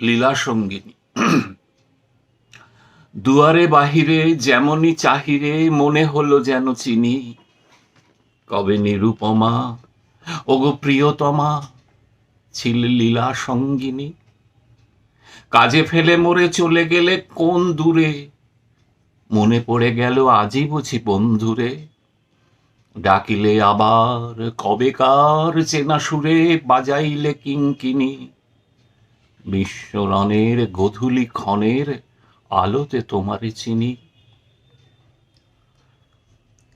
লীলা সঙ্গিনী দুয়ারে বাহিরে যেমনই চাহিরে মনে হলো যেন চিনি, কবে নিরুপমা, ওগো প্রিয়তমা, ছিল লীলা সঙ্গিনী কাজে ফেলে মরে চলে গেলে কোন দূরে? মনে পড়ে গেল আজই বুঝি বন্ধুরে। ডাকিলে আবার, কবেকার চেনা সুরে বাজাইলে কিঙ্কিনি। বিশ্বরণের গধূলি ক্ষণের আলোতে তোমারে চিনি।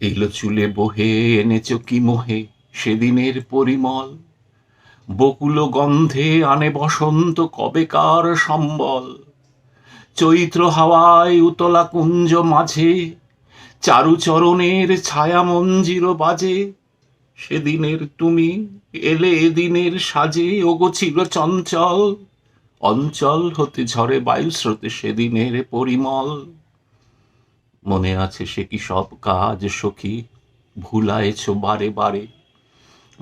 এলো চুলে বহে, এনেছ কি মোহে? সেদিনের পরিমল, বকুল গন্ধে আনে বসন্ত কবেকার সম্বল। চৈত্র হাওয়ায় উতলা কুঞ্জ মাঝে চারুচরণের ছায়া মঞ্জির বাজে। সেদিনের তুমি এলে এদিনের সাজে, ওগো ছিল চঞ্চল অঞ্চল হতে ঝরে বায়ুস্রোতে সেদিনের পরিমল। মনে আছে সে কি সব কাজ, সখী? ভুলায়েছ বারে বারে।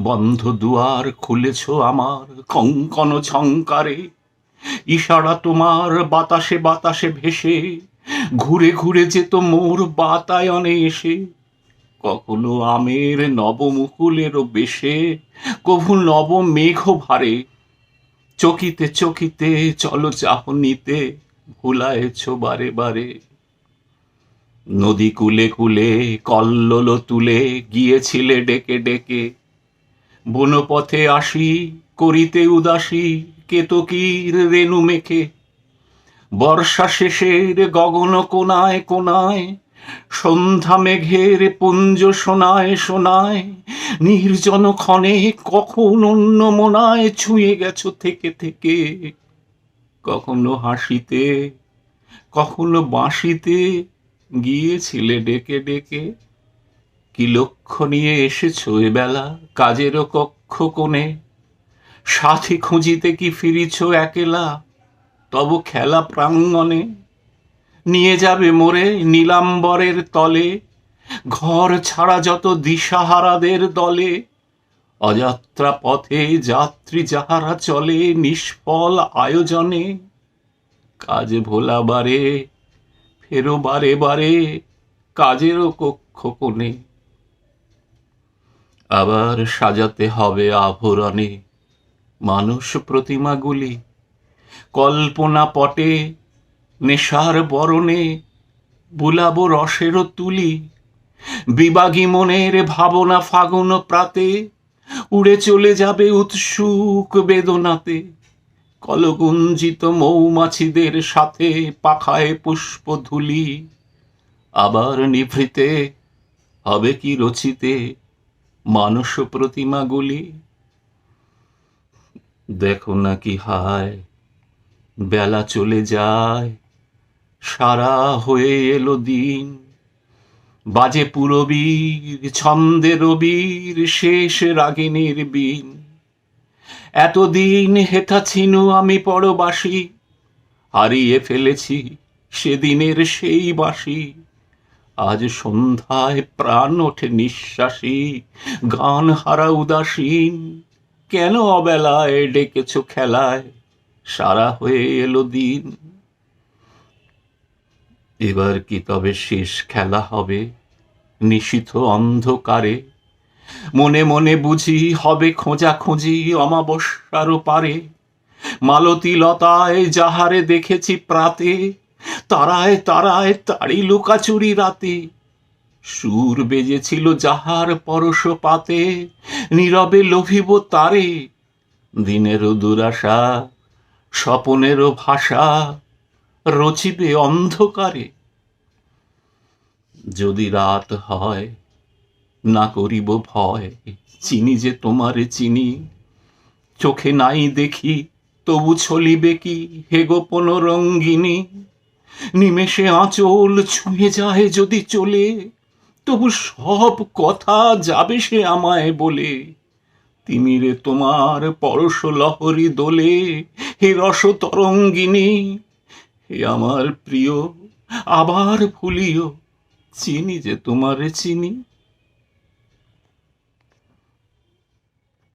বন্ধ দুয়ার খুলেছ আমার কঙ্কন ঝঙ্কারে ইশারা তোমার বাতাসে বাতাসে ভেসে, ঘুরে ঘুরে যেত মোর বাতায়নে এসে। কখনো আমের নবমুকুলেরও বেশে, কভু নব মেঘ ভারে চকিতে চকিতে, চলো চাহনিতে, ভুলায়েছ বারে বারে। নদী কুলে কুলে, কল্লোল তুলে গিয়েছিলে ডেকে ডেকে। বনপথে আসি, করিতে উদাসী কেতকীর রেণু মেখে। বর্ষা শেষের গগন কোনায় কোনায় সন্ধ্যা মেঘের পুঞ্জ শোনায় শোনায় নির্জন ক্ষণে কখন অন্য মনায় ছুঁয়ে গেছো থেকে থেকে? কখনো হাসিতে, কখনো বাঁশিতে গিয়েছিলে ডেকে ডেকে? কি লক্ষ্য নিয়ে এসেছ এবেলা কাজেরও কক্ষ কোণে? সাথী খুঁজিতে কি ফিরিছ একেলা? তব খেলা প্রাঙ্গণে নিয়ে যাবে মোরে নীলাম্বরের তলে। ঘর ছাড়া যত দিশাহারাদের দলে, অযাত্রা পথে যাত্রী যাহারা চলে নিষ্ফল আয়োজনে। কাজে ভোলা বারে, ফেরো বারে বারে, কাজেরও কক্ষ কোণে। আবার সাজাতে হবে আভরণে মানুষ প্রতিমাগুলি। কল্পনা পটে নেশার বরণে, বুলাবো রসেরও তুলি। বিবাগী মনের ভাবনা ফাগুন প্রাতে, উড়ে চলে যাবে উৎসুক বেদনাতে। কলগুঞ্জিত মৌমাছিদের সাথে পাখায় পুষ্প ধুলি। আবার নিভৃতে হবে কি রচিতে মানুষ প্রতিমাগুলি দেখো না কি হায়, বেলা চলে যায় সারা হয়ে এলো দিন। বাজে পুরবীর, ছন্দে রবির, শেষ রাগিনীর বিন। এতদিন হেথা ছিনু আমি পরবাসী, হারিয়ে ফেলেছি সেদিনের সেই বাসি। আজ সন্ধ্যায় প্রাণ ওঠে নিঃশ্বাসী, গান হারা উদাসীন। কেন অবেলায় ডেকেছ খেলায়? সারা হয়ে এলো দিন। এবার কি তবে শেষ খেলা হবে? নিশিথ অন্ধকারে। মনে মনে বুঝি হবে খোঁজা খুঁজি অমাবস্যারও পারে মালতী লতায় যাহারে দেখেছি প্রাতে, তারায় তারায় তারি লুকাচুরি রাতে। সুর বেজেছিল যাহার পরশ পাতে নীরবে লোভিব তারে। দিনেরও দুরাশা, স্বপনেরও ভাষা রচিবে অন্ধকারে। যদি রাত হয়, না করিব ভয়। চিনি যে তোমারে চিনি, চোখে নাই দেখি, তবু ছলিবে কি হে গোপন রঙ্গিনী? নিমেষে আঁচল ছুঁয়ে যায় যদি চলে, তবু সব কথা যাবে সে আমায় বলে। তিমিরে তোমার পরশ লহরী দোলে, হে রস তরঙ্গিনী হে আমার প্রিয় আবার ভুলিও। চিনি যে তোমারে চিনি।